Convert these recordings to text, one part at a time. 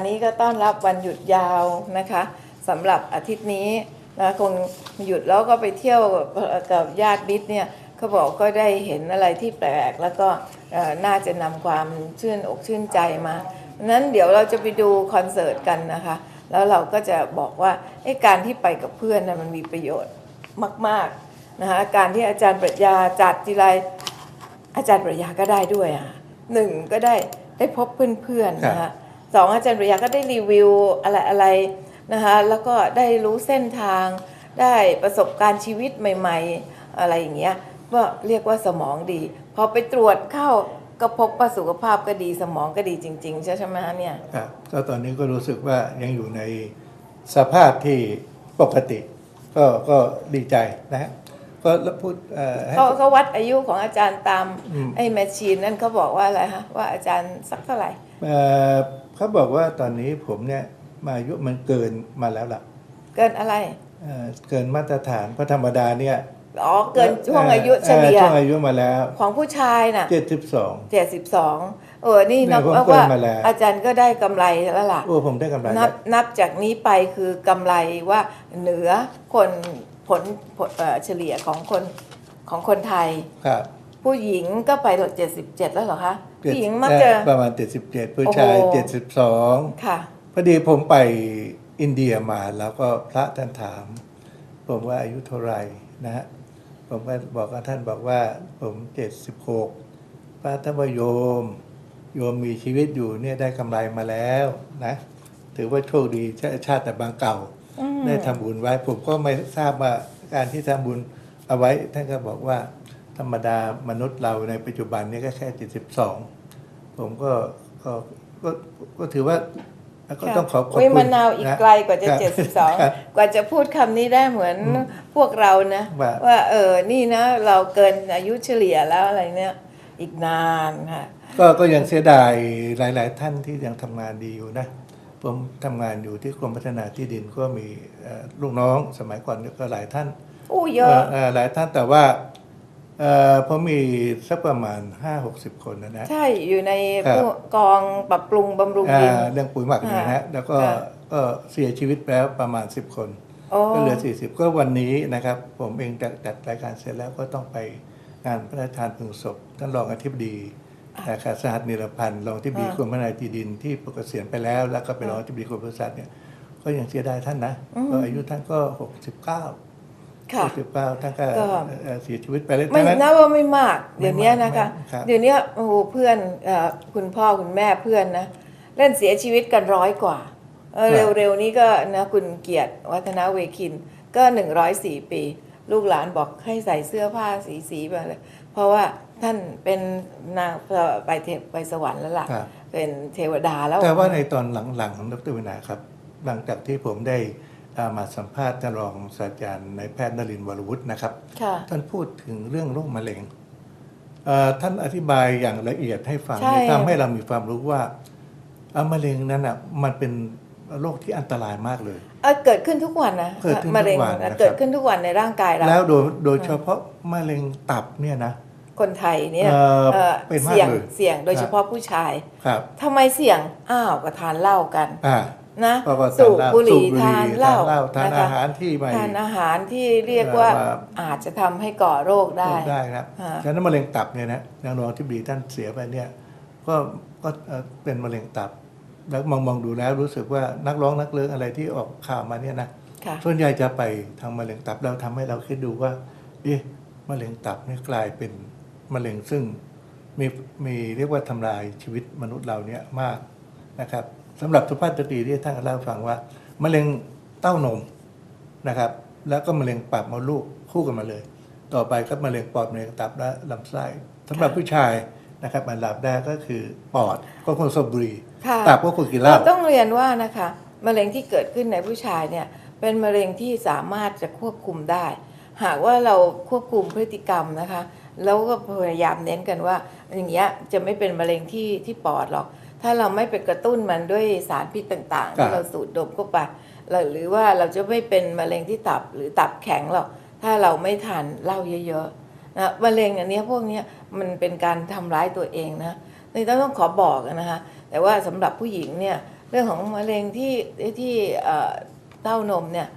การนี้ก็ต้อนรับวันหยุดยาวนะคะสำหรับอาทิตย์นี้นะคงหยุดแล้วก็ไปเที่ยวกับญาติมิตรเนี่ยเขาบอกก็ได้เห็นอะไรที่แปลก แล้วก็น่าจะนำความชื่นอกชื่นใจมานั้นเดี๋ยวเราจะไปดูคอนเสิร์ตกันนะคะ แล้วเราก็จะบอกว่าการที่ไปกับเพื่อนนะมันมีประโยชน์มากๆนะคะการที่อาจารย์ปรัชญาจัดทีไรอาจารย์ปรัชญาก็ได้ด้วยอะหนึ่งก็ได้ได้พบเพื่อนๆนะคะ สองอาจารย์ปรัชญาก็ได้รีวิวอะไรอะไรนะคะแล้วก็ได้รู้เส้นทางได้ประสบการณ์ชีวิตใหม่ ๆ อะไรอย่างเงี้ยก็เรียกว่าสมองดีพอไปตรวจเข้าก็พบว่าสุขภาพก็ดีสมองก็ดีจริงๆ ใช่ไหมฮะเนี่ยครับก็ตอนนี้ก็รู้สึกว่ายังอยู่ในสภาพที่ปกติ ก็ก็ดีใจนะฮะก็แล้วพูดเอ่อให้เขาเขาวัดอายุของอาจารย์ตามอืมไอ้แมชชีนนั่นเขาบอกว่าอะไรฮะว่าอาจารย์สักเท่าไหร่ เอ่อเขาบอกว่าตอนนี้ผมเนี่ยมาอายุมันเกินมาแล้วล่ะเกินอะไรเอ่อเกินมาตรฐานเพราะธรรมดาเนี่ยอ๋อเกินช่วงอายุเฉลี่ยช่วงอายุมาแล้วของผู้ชายน่ะเจ็ดสิบสองเจ็ดสิบสองเออนี่นับเนี่ยผมว่าเกินมาแล้วอาจารย์ก็ได้กำไรแล้วล่ะโอ้ผมได้กำไรนัแล้บวนับจากนี้ไปคือกำไรว่าเหนือคนผลผลเอ่อเฉลี่ยของคนของคนไทยครับ ผู้หญิงก็ไปถึงเจ็ดสิบเจ็ดแล้วเหรอคะผู้หญิงมักจะประมาณ77ผู้ชายโอ้โห72ค่ะพอดีผมไปอินเดียมาแล้วก็พระท่านถาม ผมว่าอายุเท่าไหร่นะฮะผมก็บอกกับท่านบอกว่าผม76พระท่านว่าโยม โยมมีชีวิตอยู่เนี่ยได้กำไรมาแล้วนะ ถือว่าโชคดีชาชาติแต่บางเก่าอืมได้ทำบุญไว้ ผมก็ไม่ทราบว่าการที่ทำบุญเอาไว้ ท่านก็บอกว่า ธรรมดามนุษย์เราในปัจจุบันนี้ก็แค่ 72 ผมก็ก็ก็ก็ถือว่าก็ต้องขอขอบอุ้ยคุณมะนาวอีกนะไกลกว่าจะครับเจ็ดสิบสองครับกว่าจะพูดคำนี้ได้เหมือนพวกเรานะว่าว่าเออนี่นะ เราเกินอายุเฉลี่ยแล้วอะไรเนี่ยอีกนานค่ะก็ก็ยังเสียดายหลาย ๆ ท่านที่ยังทำงานดีอยู่นะผมทำงานอยู่ที่กรมพัฒนาที่ดินก็มีเอ่อลูกน้องสมัยก่อนก็หลายท่านอู้เยอะเอ่อหลายท่านแต่ว่า เอ่อผมมีสักประมาณ 5-60 คนนะนะ ใช่อยู่ในครับพวกกองปรับปรุงบำรุงดิน อ่าเรื่องปุ๋ยหมักเนี่ยนะฮะแล้วก็ค่ะ ก็เสียชีวิตไปแล้วประมาณ 10 คน โอ้ก็เหลือ 40 ก็วันนี้นะครับ ผมเองจัดจัดรายการเสร็จแล้วก็ต้องไปงานพระราชทานเพลิงศพท่านรองอธิบดีนะครับสหัสนิรพันธ์รองอธิบดีอ่ากรมพัฒนาที่ดินที่ปกเกษียณไปแล้ว แล้วก็เป็นรองอธิบดีกรมปศุสัตว์เนี่ยก็ยังเสียดายท่านนะก็อายุท่านก็ 69 ค่ะ69ท่านก็ก็เอ่อเสียชีวิตไปแล้วไม่ฉะนั้นนับว่าไม่มาก เดี๋ยวนี้นะคะไม่มากครับเดี๋ยวนี้โอ้โหเพื่อนเอ่อคุณพ่อคุณแม่เพื่อนนะเล่นเสียชีวิตกันร้อยกว่าเออเร็วๆนี้ก็นะคุณเกียรติวัฒนาเวคินก็หนึ่งร้อยสี่ปี ลูกหลานบอกให้ใส่เสื้อผ้าสีสีๆไปเลยเพราะว่าท่านเป็นนางไปเทพไปสวรรค์แล้วล่ะครับเป็นเทวดาแล้วแต่ว่าในตอนหลังๆของดรวินาครับ หลังจากที่ผมได้อ่า มาสัมภาษณ์ท่านรองศาสตราจารย์นายแพทย์นรินทร์วรวุฒินะครับ ค่ะ ท่านพูดถึงเรื่องโรคมะเร็งเอ่อท่านอธิบายอย่างละเอียดให้ฟังใช่ ทำให้เรามีความรู้ว่าอ่ามะเร็งนั้นอะมันเป็นโรคที่อันตรายมากเลย เออเกิดขึ้นทุกวันนะเกิดขึ้นทุกวันมะเร็งนะครับ เกิดขึ้นทุกวันในร่างกายเรา แล้วโดยโดยเฉพาะมะเร็งตับเนี่ยนะ คนไทยเนี่ยเอ่อเอ่อเป็นมากเสี่ยงเลยเสี่ยงโดยครับ เฉพาะผู้ชายครับทำไมเสี่ยงอ้าวก็ทานเหล้ากัน อ่า นะเพราะว่าสูบทานบุหรี่สูบทานเหล้าทานนะอาคะหารที่ไม่ทานอาหารที่เรียกว่าเอ่อว่าอาจจะทำให้ก่อโรคได้ได้ครับอ่าฉะนั้นมะเร็งตับเนี่ยนะนางรองที่บีท่านเสียไปเนี่ยก็ก็เอ่อเป็นมะเร็งตับ แล้วมองมองดูแล้วรู้สึกว่านักร้องนักเลิกอะไรที่ออกข่าวมาเนี่ยนะค่ะส่วนใหญ่จะไปทางมะเร็งตับเราทำให้เราคิดดูว่าเอ๊ะมะเร็งตับนี่กลายเป็นมะเร็งซึ่งมีมีเรียกว่าทำลายชีวิตมนุษย์เราเนี่ยมากนะครับ สำหรับสุภาพสตรีที่ท่านเล่าให้ฟังว่ามะเร็งเต้านมนะครับ แล้วก็มะเร็งปากมดลูกคู่กันมาเลย ต่อไปก็มะเร็งปอดมะเร็งตับและลำไส้สำหรับผู้ชายนะครับอันดับแรกก็คือปอดก็คงสูบบุหรี่ค่ะตับก็คงกินเหล้าเราต้องเรียนว่านะคะมะเร็งที่เกิดขึ้นในผู้ชายเนี่ยเป็นมะเร็งที่สามารถจะควบคุมได้ หากว่าเราควบคุมพฤติกรรมนะคะ แล้วก็พยายามเน้นกันว่าอย่างเงี้ยจะไม่เป็นมะเร็งที่ที่ปอดหรอก ถ้าเราไม่ไปกระตุ้นมันด้วยสารพิษต่างๆครับที่เราสูดดมเข้าไปแล้วหรือว่าเราจะไม่เป็นมะเร็งที่ตับหรือตับแข็งหรอกถ้าเราไม่ทานเหล้าเยอะๆนะมะเร็งอันเนี้ยพวกเนี้ยมันเป็นการทำร้ายตัวเองนะนี่ต้องขอบอกนะคะแต่ว่าสำหรับผู้หญิงเนี่ยเรื่องของมะเร็งที่ที่เอ่อเต้านมเนี่ย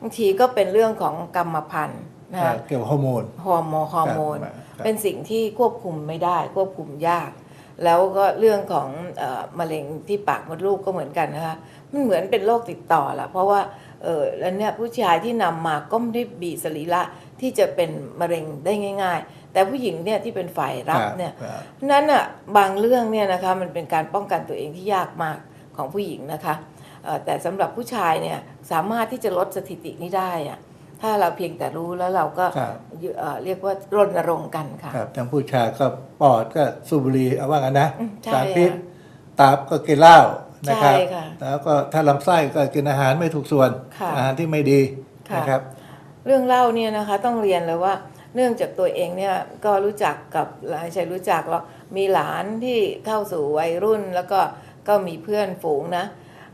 บางทีก็เป็นเรื่องของกรรมพันธุ์นะคะเกี่ยวกับฮอร์โมนฮอร์โมนฮอร์โมนครับเป็นสิ่งที่ควบคุมไม่ได้ควบคุมยาก แล้วก็เรื่องของเออมะเร็งที่ปากมดลูกก็เหมือนกันนะคะมันเหมือนเป็นโรคติดต่อละเพราะว่าเออแล้วเนี่ยผู้ชายที่นำมาก็ไม่ได้บีสรีระที่จะเป็นมะเร็งได้ง่าย ๆ แต่ผู้หญิงเนี่ยที่เป็นฝ่ายรับเนี่ยครับนั้นอะบางเรื่องเนี่ยนะคะมันเป็นการป้องกันตัวเองที่ยากมากของผู้หญิงนะคะเอ่อแต่สำหรับผู้ชายเนี่ยสามารถที่จะลดสถิตินี้ได้อะ ถ้าเราเพียงแต่รู้แล้วเราก็ครับเอ่อเรียกว่ารณรงค์กันค่ะ ครับทั้งผู้ชายก็ปอดก็สูบบุหรี่เอาว่ากันนะอืมใช่สารพิษค่ะตับก็กินเหล้านะครับ ใช่ค่ะแล้วก็ถ้าลำไส้ก็กินอาหารไม่ถูกส่วน ค่ะอาหารที่ไม่ดีค่ะ นะครับ เรื่องเล่าเนี่ยนะคะต้องเรียนเลยว่าเนื่องจากตัวเองเนี่ยก็รู้จักกับหลายใช่รู้จักแล้วมีหลานที่เข้าสู่วัยรุ่นแล้วก็ก็มีเพื่อนฝูงนะ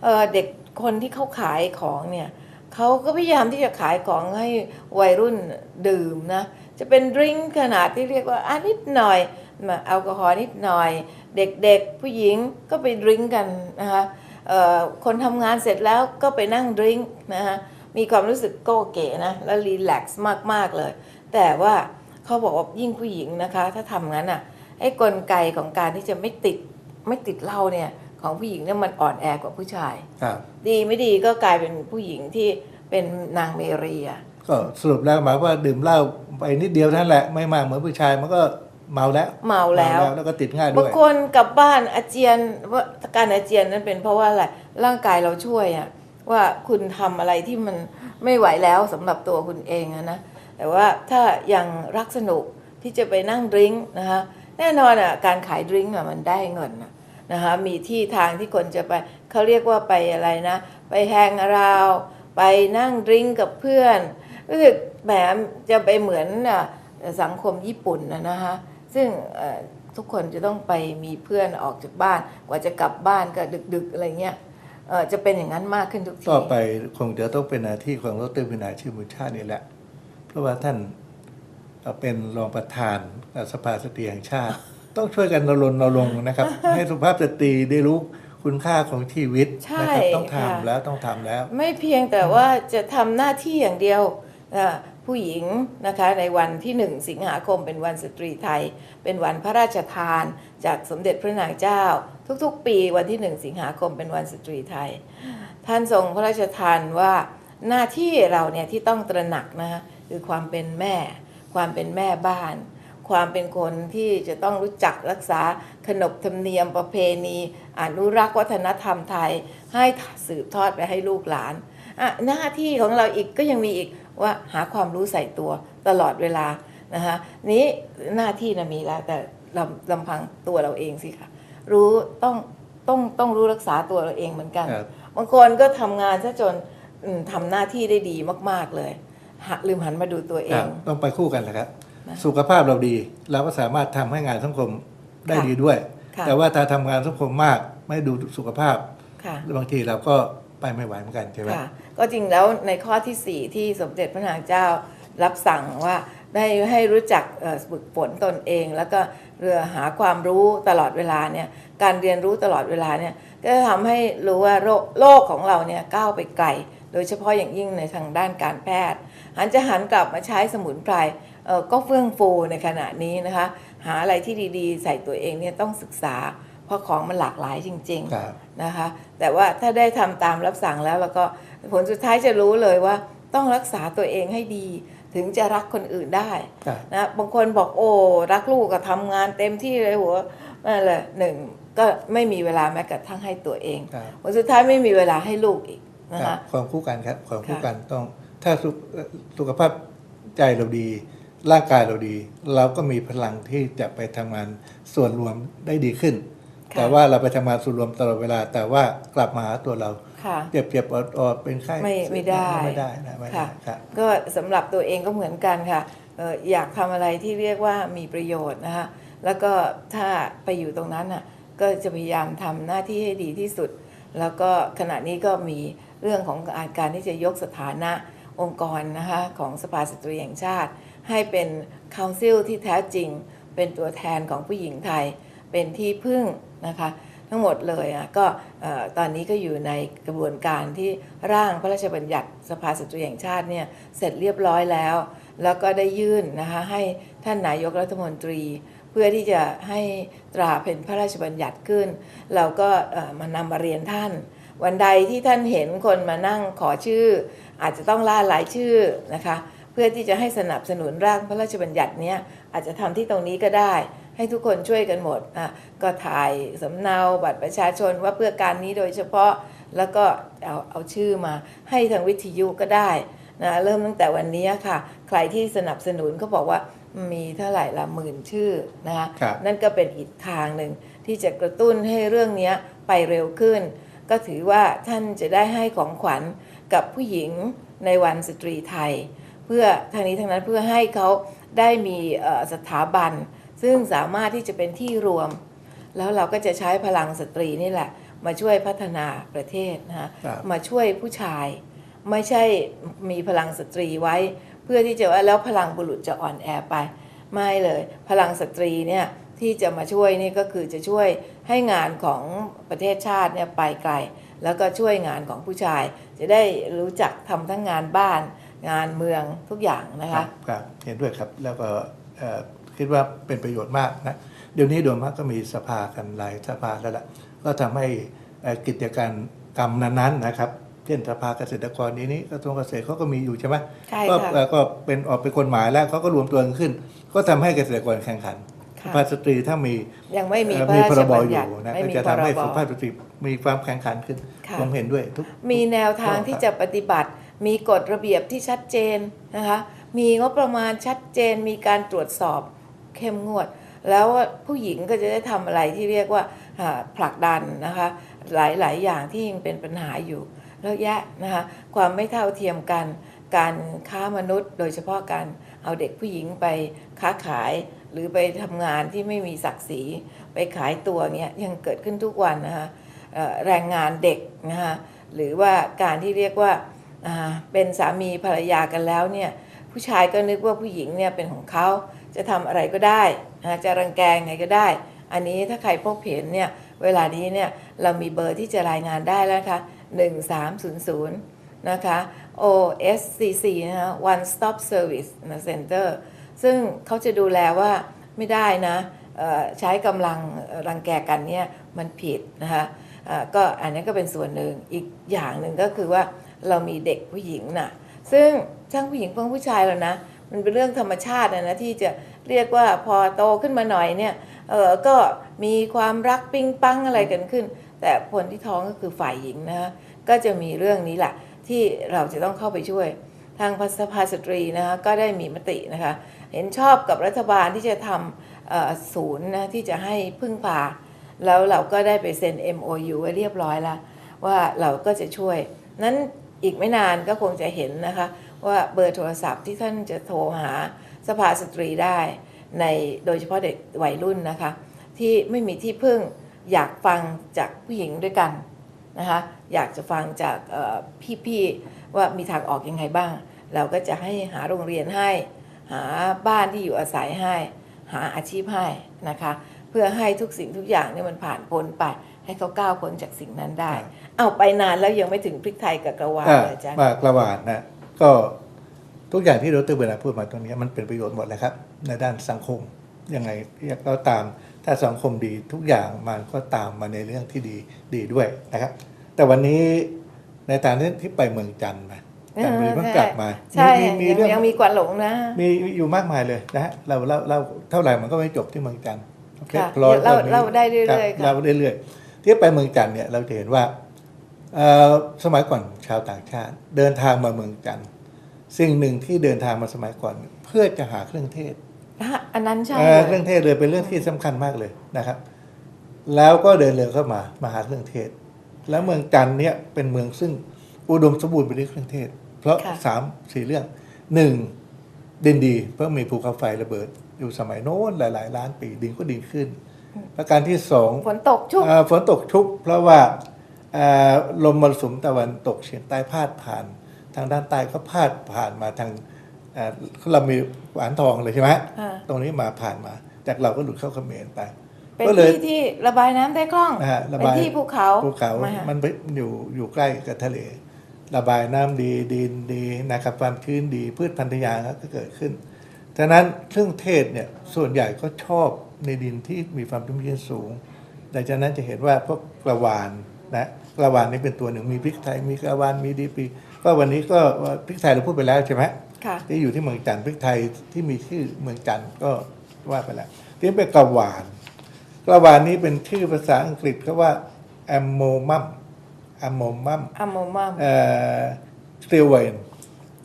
เอ่อเด็กคนที่เขาขายของเนี่ย เขาก็พยายามที่จะขายของให้วัยรุ่นดื่มนะ จะเป็นดริงก์ขนาดที่เรียกว่าอะนิดหน่อยมาแอลกอฮอล์นิดหน่อย เด็กๆ ผู้หญิงก็ไปดริงก์กันนะคะคนทำงานเสร็จแล้วก็ไปนั่งดริงก์นะคะมีความรู้สึกโก้เก๋นะ แล้วรีแลกซ์มาก ๆ เลย แต่ว่าเขาบอกว่ายิ่งผู้หญิงนะคะ ถ้าทำงั้นอะไอ้กลไกของการที่จะไม่ติดไม่ติดเหล้าเนี่ย ของผู้หญิงเนี่ยมันอ่อนแอกว่าผู้ชาย ครับดีไม่ดีก็กลายเป็นผู้หญิงที่เป็นนางเมรีอะก็สรุปแล้วหมายว่าดื่มเหล้าไปนิดเดียวเท่านั้นแหละไม่มากเหมือนผู้ชายมันก็เมาแล้วเมาแล้วแล้วก็ติดง่ายด้บาวงยคนกลับบ้านอาเจียนว่าการอาเจียนนั้นเป็นเพราะว่าอะไรร่างกายเราช่วยอะว่าคุณทำอะไรที่มันไม่ไหวแล้วสำหรับตัวคุณเองอะนะแต่ว่าถ้ายังรักสนุกที่จะไปนั่งดริงก์นะคะแน่นอนอะการขายดริงก์อะมันได้เงินอะ นะคะมีที่ทางที่คนจะไปเขาเรียกว่าไปอะไรนะ ไปแฮงราว ไปนั่งดริงกับเพื่อนรู้สึกแหมจะไปเหมือนสังคมญี่ปุ่นนะนะคะซึ่งทุกคนจะต้องไปมีเพื่อนออกจากบ้าน กว่าจะกลับบ้านก็ดึก ๆ อะไรเงี้ยจะเป็นอย่างนั้นมากขึ้นทุกทีต่อไปคงจะต้องเป็นหน้าที่ของดรวินาชื่อมุชาตินี่แหละ เพราะว่าท่านเป็นรองประธานสภาสตรีแห่งชาติ ต้องช่วยกันรณรงค์นะครับ ให้สุภาพสตรีได้รู้คุณค่าของชีวิตใช่นะครับต้องค่ะทำแล้วต้องทำแล้ว ไม่เพียงแต่ว่าจะทำหน้าที่อย่างเดียวอ่าผู้หญิงนะคะในวันที่หนึ่งสิงหาคมเป็นวันสตรีไทย เป็นวันพระราชทาน จากสมเด็จพระนางเจ้า ทุกๆ ปีวันที่หนึ่งสิงหาคมเป็นวันสตรีไทย ท่านทรงพระราชทานว่าหน้าที่เราเนี่ยที่ต้องตระหนักนะคะคือความเป็นแม่ ความเป็นแม่บ้าน ความเป็นคนที่จะต้องรู้จักรักษาขนบธรรมเนียมประเพณี อนุรักษ์วัฒนธรรมไทย ให้สืบทอดไปให้ลูกหลานอะหน้าที่ของเราอีกก็ยังมีอีกว่าหาความรู้ใส่ตัวตลอดเวลานะคะนี้หน้าที่นะมีแล้วแต่ลำลำพังตัวเราเองสิคะรู้ต้องต้องต้องรู้รักษาตัวเราเองเหมือนกันครับบางคนก็ทำงานซะจนอืมทำหน้าที่ได้ดีมาก ๆเลยหาลืมหันมาดูตัวเอครับงต้องไปคู่กันแหละครับ นะ สุขภาพเราดี เราก็สามารถทำให้งานสังคมได้ค่ะดีด้วยค่ะแต่ว่าถ้าทำงานสังคมมากไม่ดูสุขภาพค่ะบางทีเราก็ไปไม่ไหวเหมือนกันใช่ไหมค่ะก็จริงแล้วในข้อที่ 4 ที่สมเด็จพระนางเจ้ารับสั่งว่าได้ให้รู้จักเอ่อฝึกฝนตนเอง แล้วก็เรือหาความรู้ตลอดเวลาเนี่ยการเรียนรู้ตลอดเวลาเนี่ยก็จะทำให้รู้ว่าโรคโลกของเราเนี่ยก้าวไปไกล โดยเฉพาะอย่างยิ่งในทางด้านการแพทย์หันจะหันกลับมาใช้สมุนไพรเอ่อ ก็เฟื่องฟูในขณะนี้นะคะ หาอะไรที่ดีๆ ใส่ตัวเองเนี่ยต้องศึกษา เพราะของมันหลากหลายจริงๆครับนะคะ แต่ว่าถ้าได้ทำตามรับสั่งแล้ว แล้วก็ผลสุดท้ายจะรู้เลยว่าต้องรักษาตัวเองให้ดี ถึงจะรักคนอื่นได้ครับนะบางคนบอกโอ้รักลูกก็ทำงานเต็มที่เลยหัวนั่นแหละหนึ่งก็ไม่มีเวลาแม้กระทั่งให้ตัวเองครับผลสุดท้ายไม่มีเวลาให้ลูกอีกนะครัคะบความคู่กันครับความคู่ค่ะกันต้องถ้าสุขสุขภาพใจเราดี ร่างกายเราดี เราก็มีพลังที่จะไปทำงานส่วนรวมได้ดีขึ้นค่ะแต่ว่าเราไปทำงานส่วนรวมตลอดเวลา แต่ว่ากลับมาหาตัวเราค่ะเจ็บเจ็บๆอดอดๆเป็นไข้ไม่ไม่ได้ไม่ได้นะไม่ได้ค่ะครับก็สำหรับตัวเองก็เหมือนกันค่ะเอ่ออยากทำอะไรที่เรียกว่ามีประโยชน์นะคะแล้วก็ถ้าไปอยู่ตรงนั้นน่ะก็จะพยายามทำหน้าที่ให้ดีที่สุด แล้วก็ขณะนี้ก็มีเรื่องของการที่จะยกสถานะองค์กรนะคะของสภาสตรีแห่งชาติ ให้เป็นค o u นซิลที่แท้จริง เป็นตัวแทนของผู้หญิงไทย เป็นที่พึ่งนะคะ ทั้งหมดเลยอะก็ตอนนี้ก็อยู่ในกระบวนการที่ร่างพระราชบัญญัติสภาสตรีแห่งชาติเนี่ยเสร็จเรียบร้อยแล้ว แล้วก็ได้ยื่นนะคะให้ท่านนายกรัฐมนตรีเพื่อที่จะให้ตราเป็นพระราชบัญญัติขึ้น เราก็มานำมาเรียนท่าน วันใดที่ท่านเห็นคนมานั่งขอชื่อ อาจจะต้องล่ารายชื่อนะคะ พื่อที่จะให้สนับสนุนร่างพระราชบัญญัติเนี้ยอาจจะทำที่ตรงนี้ก็ได้ ให้ทุกคนช่วยกันหมดอะก็ถ่ายสำเนาบัตรประชาชนว่าเพื่อการนี้โดยเฉพาะแล้วก็เอาเอาชื่อมาให้ทางวิทยุก็ได้นะเริ่มตั้งแต่วันนี้ค่ะ ใครที่สนับสนุนเขาบอกว่ามีเท่าไหร่ละหมื่นชื่อนะคะครับนั่นก็เป็นอีกทางหนึ่งที่จะกระตุ้นให้เรื่องเนี้ยไปเร็วขึ้น ก็ถือว่าท่านจะได้ให้ของขวัญกับผู้หญิงในวันสตรีไทย เพื่อทางนี้ทางนั้นเพื่อให้เขาได้มีเอ่อสถาบัน ซึ่งสามารถที่จะเป็นที่รวม แล้วเราก็จะใช้พลังสตรีนี่แหละ มาช่วยพัฒนาประเทศนะฮะครับมาช่วยผู้ชาย ไม่ใช่มีพลังสตรีไว้ เพื่อที่จะว่าแล้วพลังบุรุษจะอ่อนแอไป ไม่เลยพลังสตรีเนี่ยที่จะมาช่วยนี่ก็คือจะช่วยให้งานของประเทศชาติเนี่ยไปไกล แล้วก็ช่วยงานของผู้ชาย จะได้รู้จักทำทั้งงานบ้าน งานเมืองทุกอย่างนะครัคะบครับเห็นด้วยครับแล้วก็เอ่อคิดว่าเป็นประโยชน์มากนะเดี๋ยวนี้โดยมากก็มีสภากันหลายสภาแล้วล่ะก็ทำให้เอ่อกิจการกรรมนั้นๆนะครับเช่นสภาเกษตรกรนี้นี้กระทรวงเกษตรเขาก็มีอยู่ใช่ไหมใช่ก็ค่ะเอ่อก็เป็นออกเป็นกฎหมายแล้วเขาก็รวมตัวกันขึ้น ก็ทำให้เกษตรกรแข่งขันค่ะสุภาพสตรีถ้ามียังไม่มีเอ่อพระมีราพชรบบัญอญัยู่ตินะไม่ก็มีจะพทำรให้บสุภาพสตรีมีความแข่งขันขึ้นค่ะผมเห็นด้วยทุกมีแนวทางข้อที่ครับจะปฏิบัติ มีกฎระเบียบที่ชัดเจนนะคะมีงบประมาณชัดเจนมีการตรวจสอบเข้มงวด แล้วผู้หญิงก็จะได้ทำอะไรที่เรียกว่าผลักดันนะคะหลายๆ อย่างที่ยังเป็นปัญหาอยู่แล้วแยะนะคะความไม่เท่าเทียมกันการค้ามนุษย์ โดยเฉพาะการเอาเด็กผู้หญิงไปค้าขายหรือไปทำงานที่ไม่มีศักดิ์ศรีไปขายตัวเงี้ยยังเกิดขึ้นทุกวันนะคะแรงงานเด็กนะคะหรือว่าการที่เรียกว่าอ่า เป็นสามีภรรยากันแล้วเนี่ยผู้ชายก็นึกว่าผู้หญิงเนี่ยเป็นของเขาจะทำอะไรก็ได้นะจะรังแกงไงก็ได้ อันนี้ถ้าใครพบเห็นเนี่ยเวลานี้เนี่ยเรามีเบอร์ที่จะรายงานได้แล้วนะคะ1300 นะคะ OSCC นะคะ One Stop Service นะ Center ซึ่งเขาจะดูแลว่าไม่ได้นะใช้กำลังรังแกกันเนี่ยมันผิดนะคะก็อันนี้ก็เป็นส่วนหนึ่งอีกอย่างหนึ่งก็คือว่า เรามีเด็กผู้หญิงน่ะ ซึ่งทั้งผู้หญิงทั้งผู้ชายแล้วนะ มันเป็นเรื่องธรรมชาตินะนะที่จะเรียกว่าพอโตขึ้นมาหน่อยเนี่ยเออก็มีความรักปิ๊งปังอะไรกันขึ้น แต่คนที่ท้องก็คือฝ่ายหญิงนะคะก็จะมีเรื่องนี้แหละที่เราจะต้องเข้าไปช่วย ทางสภาสตรีนะคะก็ได้มีมตินะคะ เห็นชอบกับรัฐบาลที่จะทำศูนย์นะที่จะให้พึ่งพา แล้วเราก็ได้ไปเซ็น MOU ไว้เรียบร้อยแล้วว่าเราก็จะช่วย นั้น อีกไม่นานก็คงจะเห็นนะคะ ว่าเบอร์โทรศัพท์ที่ท่านจะโทรหาสภาสตรีได้ในโดยเฉพาะเด็กวัยรุ่นนะคะ ที่ไม่มีที่พึ่งอยากฟังจากผู้หญิงด้วยกันนะคะอยากจะฟังจากพี่ๆว่ามีทางออกยังไงบ้าง เราก็จะให้หาโรงเรียนให้ หาบ้านที่อยู่อาศัยให้ หาอาชีพให้นะคะ เพื่อให้ทุกสิ่งทุกอย่างเนี่ยมันผ่านพ้นไป ให้เขาก้าวพ้นจากสิ่งนั้นได้ครับเอาไปนานแล้วยังไม่ถึงพริกไทยกับกระวานอ่าเลยอาจารย์มากระหวานนะก็ทุกอย่างที่ดรเบอร์นาพูดมาตรงนี้มันเป็นประโยชน์หมดเลยครับ ในด้านสังคมยังไงก็ตามถ้าสังคมดีทุกอย่างมันก็ตามมาในเรื่องที่ดีดีด้วยนะครับ แต่วันนี้ในตอนที่ไปเมืองจันทร์มาจันทบุรีเพิ่งกลับมาใช่มีมียังเรื่องยังมีกวนหลงนะ มีอยู่มากมายเลยนะฮะเราเล่าเล่าเท่าไหร่มันก็ไม่จบที่เมืองจันทร์โอเคค่ะรอเล่าตอนนี้เล่าได้เรื่อยๆคค่ะบเล่าเรื่อยๆ ที่ไปเมืองจันทร์เนี่ยเราจะเห็นว่าเอ่อสมัยก่อนชาวต่างชาติ เดินทางมาเมืองจันทร์สิ่งหนึ่งที่เดินทางมาสมัยก่อน เพื่อจะหาเครื่องเทศอะอันนั้นใช่เอ่อเลยเครื่องเทศเลยเป็นเรื่องที่สำคัญมากเลยนะครับ แล้วก็เดินเรือเข้ามามาหาเครื่องเทศ แล้วเมืองจันทร์เนี่ยเป็นเมืองซึ่งอุดมสมบูรณ์ไปด้วยเครื่องเทศ เพราะสามสี่เรื่องหนึ่งดินดี เพราะมีภูเขาไฟระเบิด อยู่สมัยโน้นหลาย ๆ ล้านปีดินก็ดีขึ้น ประการที่สองฝนตกชุกเอ่อฝนตกชุก เพราะว่าเอ่อลมมรสุมตะวันตกเฉียงใต้พาดผ่าน ทางด้านใต้ก็พาดผ่านมาทางเอ่อเรามีหวานทองเลยใช่ไหมอ่าตรงนี้มาผ่านมา จากเราก็หลุดเข้าเขมรไปเป็นก็เลยที่ที่ระบายน้ำได้คล่องนะฮะระเป็นบายที่ภูเขาภูเขามาฮะมันไปอยู่อยู่ใกล้กับทะเล ระบายน้ำดีดินดีนะครับความชื้นดีพืชพันธุ์ยางก็เกิดขึ้นฉะนั้นเครื่องเทศเนี่ยส่วนใหญ่ก็ชอบ ในดินที่มีความชุ่มชื้นสูงดังจากนั้นจะเห็นว่าพวกกระวานนะกระวานนี่เป็นตัวหนึ่งมีพริกไทยมีกระวานมีดีปีก็วันนี้ก็พริกไทยเราพูดไปแล้วใช่ไหมค่ะที่อยู่ที่เมืองจันทร์พริกไทยที่มีชื่อเมืองจันทร์ก็ว่าไปแล้วทีนี้เป็นกระวานกระวานนี้เป็นชื่อภาษาอังกฤษเขาว่าแอมโมมัมแอมโมมัมอะโมมัมเอ่อสเตียเวน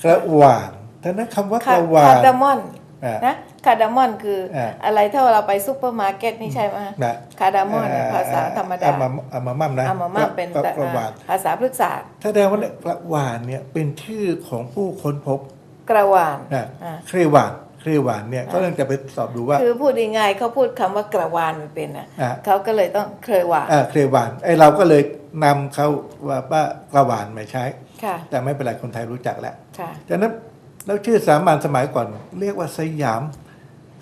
กระวานท่านั้นคำว่ากคาระวาคานดามอนอะนะ คาดามอนคืออาอะไรถ้าเราไปซูเปอร์มาร์เก็ตนี่ใช่ไหมนะคาดามอนเนี่ยภาษาธรรมดาอามาอามามัมนะอะโมมัมเป็นกระกระวานภาษาพฤกษศาสตร์แสดงว่าเนี่ยกระวานเนี่ยเป็นชื่อของผู้ค้นพบกระวานนะอ่าเครวานเครวานเนี่ยก็ต้องจะไปสอบดูว่า คือพูดง่ายๆเขาพูดคำว่ากระวานมันเป็นอะอะเขาก็เลยต้องเคยวานอ่าเครวานไอเราก็เลยนำเขาว่าว่ากระวานมาใช้ค่ะแต่ไม่เป็นไรคนไทยรู้จักแล้วค่ะจากนั้นแล้วชื่อสามัญสมัยก่อน เรียกว่าสยาม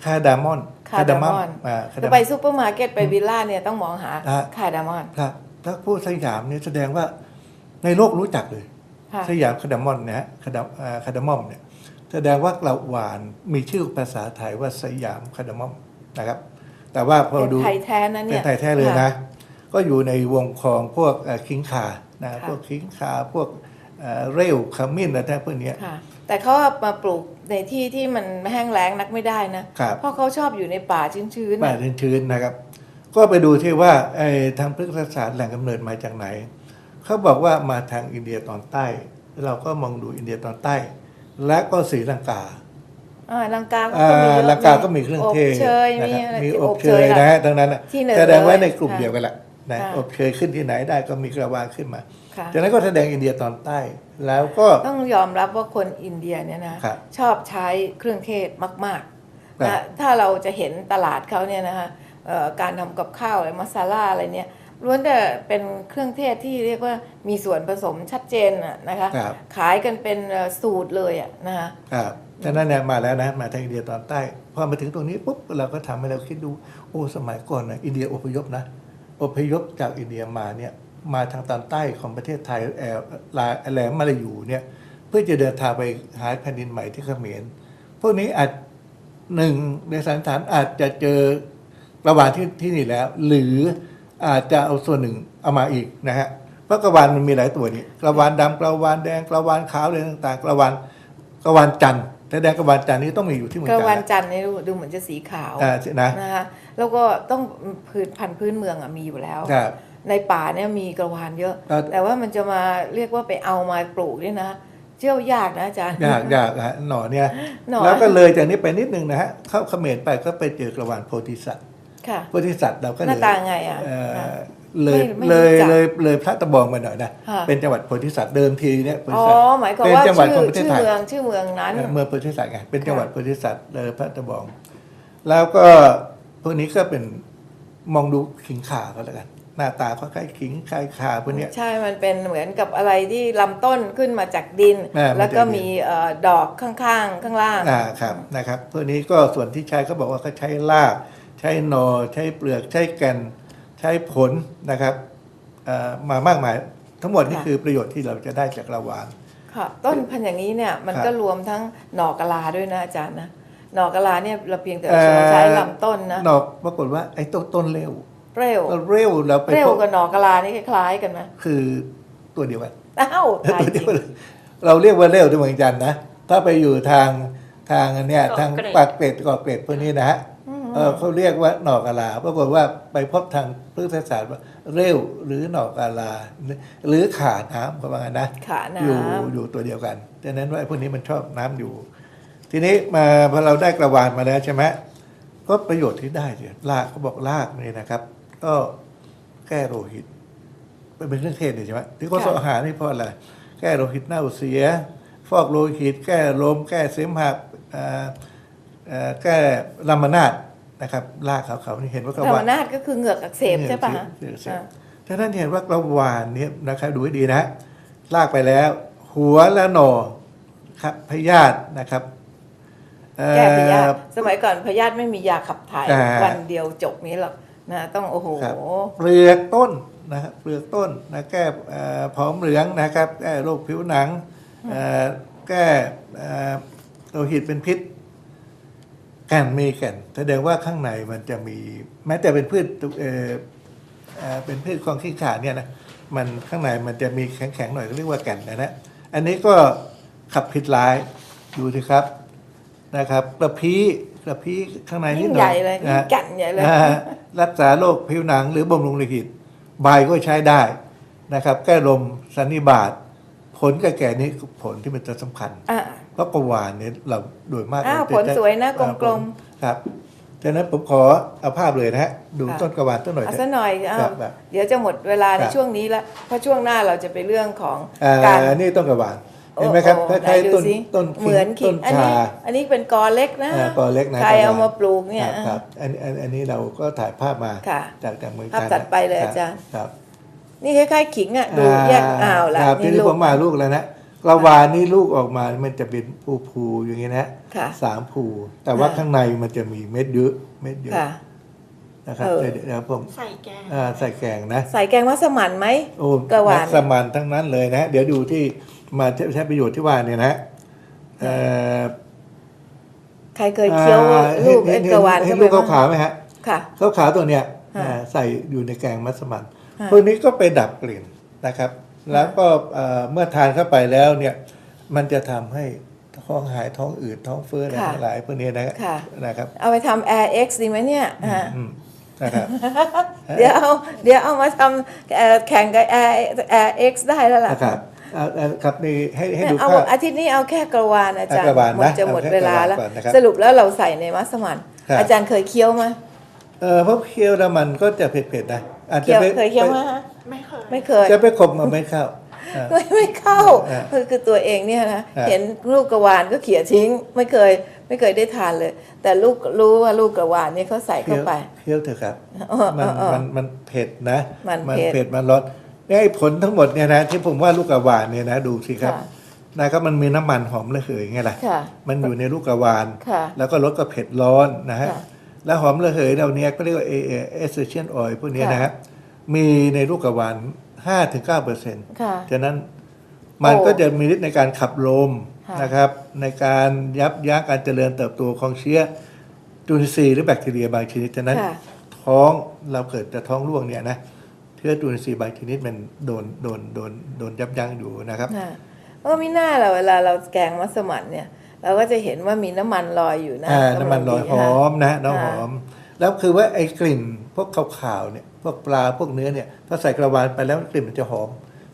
คาดามอนคาดามอนอ่าคาคือดามไปอนซูเปอร์มาร์เก็ตไปวิลล่าเนี่ยต้องมองหาอะคาดามอนครับถ้าพูดสยามเนี่ยแสดงว่าในโลกรู้จักเลยค่ะสยามคาดามอนนะฮะคาดามอ่าคาดามอมเนี่ยแสดงว่ากระวานมีชื่อภาษาไทยว่าสยามคาดามอมนะครับ แต่ว่าพอเป็นดูไทยแท้นะเป็เนี่นยไทยแท้เลยนะค่ก็อยู่ในวงของพวกเอ่อคิงคานะค่ะพวกคิงคาพวกเอ่อเร็วขมิ้นอะไรพวกเนี้ยค่ะแต่เขาเอามาปลูก ในที่ที่มันแห้งแล้งนักไม่ได้นะครับเพราะเขาชอบอยู่ในป่าชื้นๆป่าน่ะชื้นๆนะครับ ก็ไปดูที่ว่าไอ้ทางพฤกษศาสตร์แหล่งกำเนิดมาจากไหน เขาบอกว่ามาทางอินเดียตอนใต้ เราก็มองดูอินเดียตอนใต้ และก็ศรีลังกาอ่าลังกาอ่าก็มีเยอะลังกาก็มีเครื่องเทศอบเชยนะมีครับอะไรมีที่อบเชยล่นะฮะดังนั้นน่ะที่หนึ่งแสดงไว้ในเลยกลุ่มค่ะเดียวกันแหละ นะค่ะอบเชยขึ้นที่ไหนได้ก็มีกระวานขึ้นมาค่ะจากนั้นก็แสดงอินเดียตอนใต้ แล้วก็ต้องยอมรับว่าคนอินเดียเนี่ยนะครับชอบใช้เครื่องเทศมากๆครับนะถ้าเราจะเห็นตลาดเขาเนี่ยนะคะเอ่อการทำกับข้าวอะไรมาซาล่าอะไรเนี่ยล้วนแต่เป็นเครื่องเทศที่เรียกว่ามีส่วนผสมชัดเจนน่ะนะคะครับขายกันเป็นเอ่อสูตรเลยอะนะคะครับฉะนั้นเนี่ยมาแล้วนะมาทางอินเดียตอนใต้พอมาถึงตรงนี้ปุ๊บเราก็ทำให้เราคิดดูโอ้สมัยก่อนนะอินเดียอพยพนะ อพยพจากอินเดียมาเนี่ยมาทางตอนใต้ของประเทศไทยแอลาแหลมมาลายูเนี่ยเพื่อจะเดินทางไปหาแผ่นดินใหม่ที่เขมรพวกนี้อาจหนึ่งในสันฐานอาจจะเจอระหว่างที่ที่นี่แล้ว หรืออาจจะเอาส่วนหนึ่งเอามาอีกนะฮะเพราะกระวานมันมีหลายตัวนี่กระวานดำกระวานแดงกระวานขาวอะไรต่างๆกระวานกระวานจันทร์ แต่แดงกระวานจันทร์นี่ต้องมีอยู่ที่เมืองกระจันทวันร์จันทร์เนี่ยดูดูเหมือนจะสีขาวอ่านะนะคะแล้วก็ต้องพื้นพันธุ์พื้นเมืองอะมีอยู่แล้ว ครับ ในป่าเนี่ยมีกระวานเยอะครับแต่ว่ามันจะมาเรียกว่าไปเอามาปลูกเนี่ยนะเชื่อยากนะอาจารย์ ยากยากฮะหน่อเนี่ยหน่อ แล้วก็เลยจากนี้ไปนิดนึงนะฮะเข้าเขมรไปก็ไปเจอกระวานโพธิสัตว์ค่ะ โพธิสัตว์เราก็เลยหน้าตาไงอะเอ่อนะ เลยไม่เลยรู้จักเลยเลยพระตะบองมาหน่อยนะค่ะเป็นจังหวัดโพธิสัตว์เดิมทีเนี่ยโพธิอ๋อสัตว์หมายความเป็นว่าจังหวัดชื่ของอประเทศชื่อไทยเมืองชื่อเมืองนั้นเอ่อเมืองโพธิสัตว์ไงเป็นค่ะจังหวัดโพธิสัตว์เลยพระตะบอง แล้วก็พวกนี้ก็เป็นมองดูขิงข่าก็แล้วกันหน้าตาเขาคล้ายขิงคล้ายข่าพวกเนี้ยใช่มันเป็นเหมือนกับอะไรที่ลำต้นขึ้นมาจากดินอ่ามาจากดินแล้วก็มีเอ่อดอกข้างๆ ข้างล่างอ่าครับนะครับพวกนี้ก็ส่วนที่ใช้เขาบอกว่าเขาใช้รากใช้หนอใช้เปลือกใช้แก่น ใช้ผลนะครับเอ่อมามากมายทั้งหมดนี่ค่ะคือประโยชน์ที่เราจะได้จากระวานค่ะต้นพันธุ์อย่างนี้เนี่ยมันครับก็รวมทั้งหน่อกะลาด้วยนะอาจารย์นะหน่อกะลาเนี่ยเราเพียงแต่เอ่อเราใช้ลำต้นนะหนอกปรากฏว่าไอ้ต้นต้นเร็วเปรี้ยวเร็วเราไปเปรี้ยวพบกับหน่อกะลานี่คล้ายๆกันไหมคือตัวเดียวกันอ้าวตายตัวจเดีริยวงกันเลยเราเรียกว่าเร็วที่เมืองจันทร์นะถ้าไปอยู่ทางทางอันเนี้ยเกาะทางเกร็ดปากเกร็ดเกาะเกร็ดพวกนี้นะฮะ เออเขาเรียกว่าหนอกกะลาปรากฏว่าไปพบทางพฤกษศาสตร์ว่าเร็วหรือหนอกกะลา หรือขาน้ำประมาณนั้นนะขาน้ำอยู่อยู่ตัวเดียวกันดังนั้นว่าไอ้พวกนี้มันชอบน้ำอยู่ ทีนี้มาพอเราได้กระวานมาแล้วใช่ไหมก็ประโยชน์ที่ได้เนี่ยรากเขาบอกรากนี่นะครับ ก็แก้โลหิตเป็นเป็นเครื่องเทศนี่ใช่ไหมที่เขาค่ะสอาหารนี่เพราะอะไรแก้โลหิตเน่าเสีย ฟอกโลหิต แก้ลม แก้เสมหะเอ่อเอ่อแก้ลามานาด นะครับรากเขาเขานี่เห็นว่ากระธรรวามนนาดก็คือเหงือกอักเสบใช่ปะฮะเหงือกอักเสบอ่าฉะนั้นเห็นว่ากระวานเนี่ยนะครับดูให้ดีนะลากไปแล้ว หัวและหน่อครับพยาธินะครับเอ่อแก้พยาธิสมัยก่อนพยาธิไม่มียาขับถ่ายอ่าวันเดียวจบนี้หรอกนะต้องโอ้โหครับเปลือกต้นนะครับเปลือกต้นนะแก้เอ่อผอมเหลืองนะครับแก้โรคผิวหนังเอ่อแก้เอ่อโลหิตเป็นพิษแก่นมีแก่นแสดงว่าข้างในมันจะมี แม้แต่เป็นพืชเอ่อเอ่อเป็นพืชคลองขี้ขาเนี่ยนะมันข้างในมันจะมีแข็งๆหน่อยเรียกว่าแก่นนะนะอันนี้ก็ขับพิษร้ายดูสิครับนะครับกระพี้กระพี้ข้างในนิยิ่ดงหน่ใหอญ่ยเลยนะยิ่งฮะแกันใหญ่เลยนะฮะรักษาโรคผิวหนังหรือบำรุงโลหิตใบก็ใช้ได้นะครับ แก้ลมสันนิบาตผลแก่ๆนี้ผลที่มันจะสำคัญอะ เพราะกวานเนี่ยเราโดยมากอ้าวเราจะผลสวยนะเอ่อกลมครับดังนั้นผมขอเอาภาพเลยนะฮะดูค่ะต้นกวานต้นหน่อยเอาเถซะอะหน่อยอ้าครัวบครับเดี๋ยวจะหมดเวลาในครับช่วงนี้แล้วเพราะช่วงหน้าเราจะไปเรื่องของอ่าการอันนี้ต้นกวานเห็นไหมครับคโอ้โหล้ายไหนๆต้นดูสิต้นเหมือนขิต้งนอันชานี้อันนี้เป็นกอเล็กนะอ่ากอเล็กนะใครกวเอามาปลูกเนี่ยครับครับอันอันอันนี้เราก็ถ่ายภาพมาค่ะจากจากเมืองภาพจันทถัดไปเลยคบอาจารย์ครับ นี่คล้ายๆขิงอะดูแยกอ้าวละครับทีนี่นี้ลูผกมมาลูกแล้วนะก ระวานนี่ลูกออกมามันจะเป็นภูภูๆอย่างนี้นะค่ะ สามภู แต่ว่าค่ะข้างในมันจะมีเม็ดเยอะเม็ดเยอะค่ะ นะครับเออ เดี๋ยวเดี๋ยวผมใส่แกงอ่าใส่แกงนะ ใส่แกงมัสมั่นไหม โอ้กระวานนัสมันทั้งนั้นเลยนะ เดี๋ยวดูที่มาใช้ใช้ประโยชน์ที่ว่าเนี่ยนะเอ่อใครเคยเคี้ยวอ่าลูกเห็ไอ้นกระวานเห็นเข้าไปลูกบ้างขาวๆไหมฮะค่ะขาวๆตัวเนี้ยค่ะอ่าใส่อยู่ในแกงมัสมั่นค่ะ พวกนี้ก็ไปดับกลิ่นนะครับ แล้วก็เอ่อเมื่อทานเข้าไปแล้วเนี่ยมันจะทำให้ท้องหายท้องอืดท้องเฟ้ออะไรค่ะทั้งหลายพวกนี้นะค่ะนะครับ เอาไปทำ Air X ดีไหมเนี่ยฮะอืมนะครับเดี๋ยวเอาเดี๋ยวเอามาทำเอ่อแข่งกับ Air Air X ได้แล้วล่ะนะครับเอาเอาครับนี่ให้ให้ดูเอาภาพอาทิตย์นี้เอาแค่กระวานอาจารย์กระวานหมดนะจะหมดเอาแค่เวลาแล้วกระวานก่อนนะครับสรุปแล้วเราใส่ในมัสมั่นครับอาจารย์เคยเคี้ยวไหมเออเพราะเคี้ยวแล้วมันก็จะเผ็ดๆนะอาจจะเคี้ยวไปเคยเคี้ยวไหมฮะ ไม่เคย ไม่เคย จะไปขบมาไม่เข้าอ่าไม่ไม่เข้าอ่าคือคือตัวเองเนี่ยนะอ่าเห็นลูกกระวานก็เขี่ยทิ้ง ไม่เคย ไม่เคยได้ทานเลย แต่ลูกรู้ว่าลูกกระวานนี่เขาใส่เคี้เข้ายวไปเคี้ยวเถอะครับเออมันเออเออมันมันเผ็ดนะ มันเผ็ดเผ็ดมันร้อนเนี่ยไอ้ผลทั้งหมดเนี่ยนะที่ผมว่าลูกกระวานเนี่ยนะดูสิครับค่ะนะครับมันมีน้ำมันหอมระเหยไงล่ะค่ะ มันอยู่ในลูกกระวานค่ะแล้วก็รสก็เผ็ดร้อนนะฮะค่ะแล้วหอมระเหยเหล่านี้ก็เรียกว่าเอเอเอสเซเชียลออยพวกนี้นะฮะ มีในลูกกระวาน5-9%ถึงเปอร์เซ็นต์ค่ะ ฉะนั้นมันโอ้ก็จะมีฤทธิ์ในการขับลมค่ะนะครับ ในการยับยั้งการเจริญเติบโตของเชื้อจุลินทรีย์หรือแบคทีเรียบางชนิดฉะนั้น ค่ะ ท้องเราเกิดจะท้องร่วงเนี่ยนะเชื้อจุลินทรีย์บางชนิดมันโดนโดนโดนโดนยับยั้งอยู่นะครับ ค่ะเออมีหน้าเราเวลาเราแกงมัสมั่นเนี่ย เราก็จะเห็นว่ามีน้ำมันลอยอยู่นะอ่าน้ำมันลอยหอมนะน้ำหค่ะอม แล้วคือว่าไอ้กลิ่นพวกขาวๆเนี่ย พวกปลาพวกเนื้อเนี่ยพอใส่กระวานไปแล้วกลิ่นมันจะหอม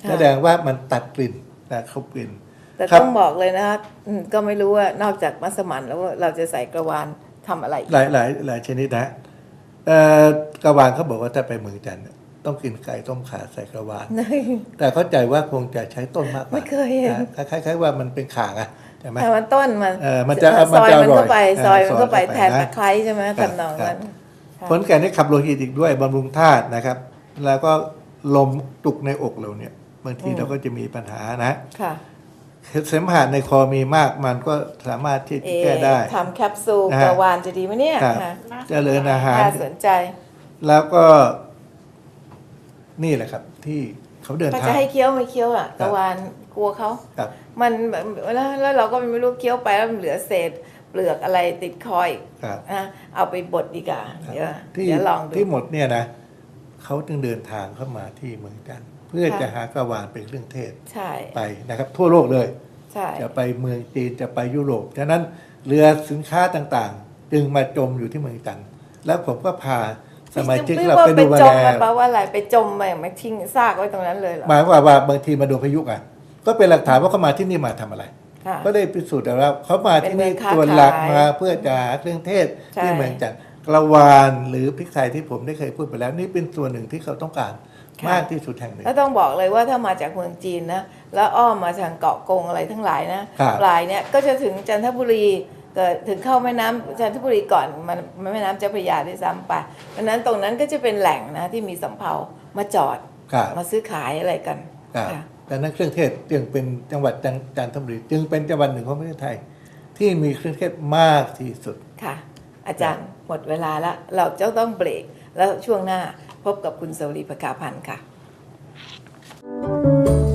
แสดงว่ามันตัดกลิ่นนะเขากลิ่นแต่ครับต้องบอกเลยนะคะอืมก็ไม่รู้ว่านอกจากมัสมั่นแล้วเราจะใส่กระวานทำอะไรอีกหลายหลายหลายชนิดนะเอ่อกระวานเขาบอกว่าถ้าไปเมืองจันทร์เนี่ยต้องกินไก่ต้มขาใส่กระวาน แต่เข้าใจว่าคงจะใช้ต้นมากกว่าไม่เคยเห็นนะคล้ายๆว่ามันเป็นข่างอะใช่ไหมแต่มันต้นมันเออมันจะมันซอยจะมันอร่อยเข้าไปเออซอยมันเข้าไปซอยเข้าไปแทนนะตะไคร้ใช่ไหมครับทำนองนั้นค่ะ ผลแก่นี่ขับโลหิตอีกด้วยบำรุงธาตุนะครับ แล้วก็ลมจุกในอกเราเนี่ย บางทีเราก็จะมีปัญหานะค่ะเสมหะในคอมีมากมันก็สามารถที่เอจะแก้ได้ทำแคปซูลนะฮะกระวานจะดีไหมเนี่ยครับค่ะเจริญอาหารน่าสนใจ แล้วก็ นี่แหละครับ ที่เขาเดินมันทางจะให้เคี้ยวไม่เคี้ยวอะครับกระวานกลัวเขาครับมันแบบแล้วแล้วเราก็ไม่รู้เคี้ยวไปแล้วมันเหลือเศษ เปลือกอะไรติดคออีกครับนะเอาไปบดดีกว่าครับเดี๋ยวที่เดี๋ยวลองดู ที่หมดเนี่ยนะเขาจึงเดินทางเข้ามาที่เมืองจันทร์เพื่อค่ะ จะหากระวานเป็นเครื่องเทศใช่ไปนะครับ ทั่วโลกเลย ใช่ จะไปเมืองจีนจะไปยุโรปฉะนั้นเรือสินค้าต่างๆ จึงมาจมอยู่ที่เมืองจันทร์แล้วผมก็พาสมาชิกไม่เราว่าไปไปดูมาจมแลมันแปลว่าอะไรไปจมไปไม่ทิ้งซากไว้ตรงนั้นเลยเหรอ หมายความว่าบางทีมาโดนพายุอะก็เป็นหลักฐานว่าเขามาที่นี่มาทำอะไรค่ะ ก็ได้พิสูจน์แล้วว่าเขามาที่นี่เป็นเมืองค้าส่วนหลักขายมาเพื่อจะหาเครื่องเทศใช่ที่เมืองจันทร์กระวานหรือพริกไทยที่ผมได้เคยพูดไปแล้ว นี่เป็นส่วนหนึ่งที่เขาต้องการมากที่สุดแห่งหนึ่งแล้วต้องบอกเลยว่าถ้ามาจากเมืองจีนนะแล้วอ้อมมาทางเกาะกงอะไรทั้งหลายนะครับปลายเนี่ยก็จะถึงจันทบุรีเกิดถึงเข้าแม่น้ำจันทบุรีก่อนมันมันแม่น้ำเจ้าพระยาด้วยซ้ำไปเพราะฉะนั้นตรงนั้นก็จะเป็นแหล่งนะที่มีสำเภามาจอดครับมาซื้อขายอะไรกันครับค่ะ ดังนั้นเครื่องเทศจึงเป็นจังหวัดจันทบุรีจึงเป็นจังหวัดหนึ่งของประเทศไทย ที่มีเครื่องเทศมากที่สุดค่ะ อาจารย์หมดเวลาละเราจะต้องเบรก แล้วช่วงหน้าพบกับคุณเสรีประกาพันธ์ค่ะ thank you